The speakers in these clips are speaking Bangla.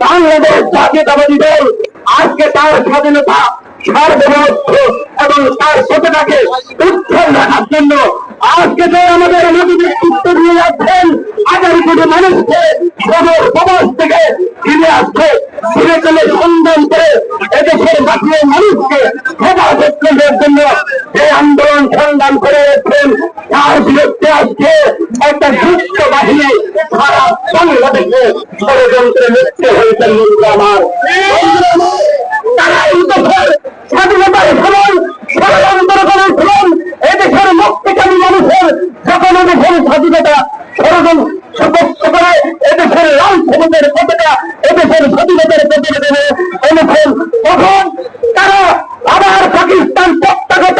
বাংলাদেশ জাতীয়তাবাদী দল আজকে তার স্বাধীনতা সার্বভৌমত্ব এবং তার সততাকে উত্তর রাখার জন্য আজকে যে আমাদের নদী নেতৃত্ব দিয়ে যাচ্ছেন আগামী কোটি মানুষকে সদর সমাজ থেকে ফিরে আসছে, ফিরে চলে সন্ধান করে এদেশের মাটির মানুষকে হেফাজত করার জন্য যে আন্দোলন সংগ্রাম করে যাচ্ছেন তার বিরুদ্ধে আজকে একটা দুষ্ট বাহিনী সারা বাংলাদেশে ষড়যন্ত্রে আমার। ষড়যন্ত্র এদেশের স্বাধীনতা ষড়যন্ত্র করে এদেশের লাল এদেশের স্বাধীনতার প্রতিবেদনে এনেছেন তখন তারা আবার পাকিস্তান প্রত্যাগত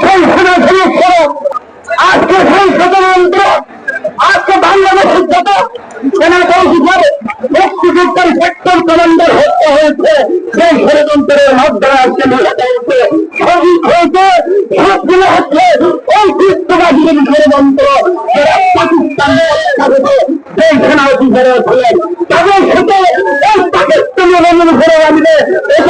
সেই সেনা আজকে সেই যত সেনা মুক্তিযুদ্ধের সেক্টর কমান্ডার হত্যা হয়েছে। সেই ষড়যন্ত্রের মাধ্যমে আজকে নিহত হয়েছে। শহীদ হয়েছে সবগুলো হচ্ছে ওই কৃষ্ণবাদীর ষড়যন্ত্র যারা পাকিস্তান সেই সেনা অফিসারে ছিলেন তাদের সাথে এই পাকিস্তানি অনুযায়ী করে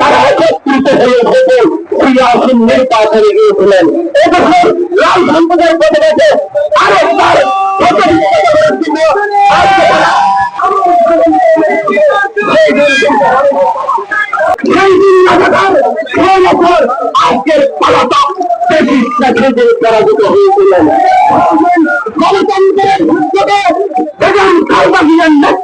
তারা একত্রিত হয়ে থেকে ক্রিয়াশীল নির্বাচনে গিয়েছিলেন। এদেশের লাল সম্প্রদায়ের আরেকবার লাগাতার ছয় বছর আজকের পালাতক ব্রিটিশ শাসকের পরাজিত হয়েছিলেন। গণতন্ত্রের যুগে বেগম খালবাহিয়ার নেতৃত্বে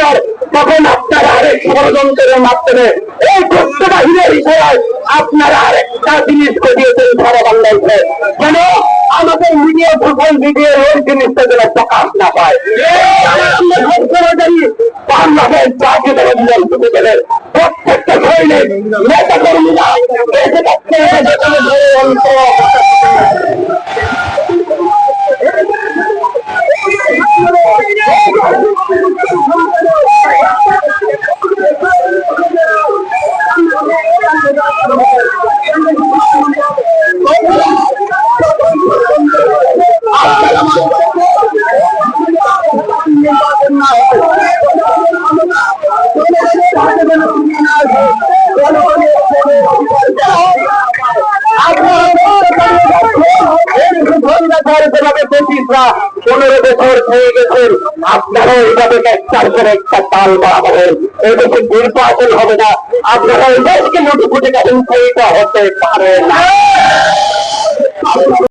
কমিশনার তখন আপনারা আরেক ষড়যন্ত্রের মাধ্যমে এই গুপ্ত বাহিনীর বিষয়ে আপনারা আরেকটা জিনিস ঘটিয়েছেন সারা বাংলাদেশে। কেন আমাদের মিডিয়া সোশ্যাল মিডিয়ার ওই জিনিসটা যেন প্রকাশ না পায়। বাংলাদেশ জাতীয় প্রত্যেকটা পনেরো বছর হয়ে গেছেন আপনারা এইভাবে একটার করে একটা তাল বাড়াবেন দেশে নির্বাচন হবে না। আপনারা দেশকে লুটুপুটে কারণ হতে পারে না।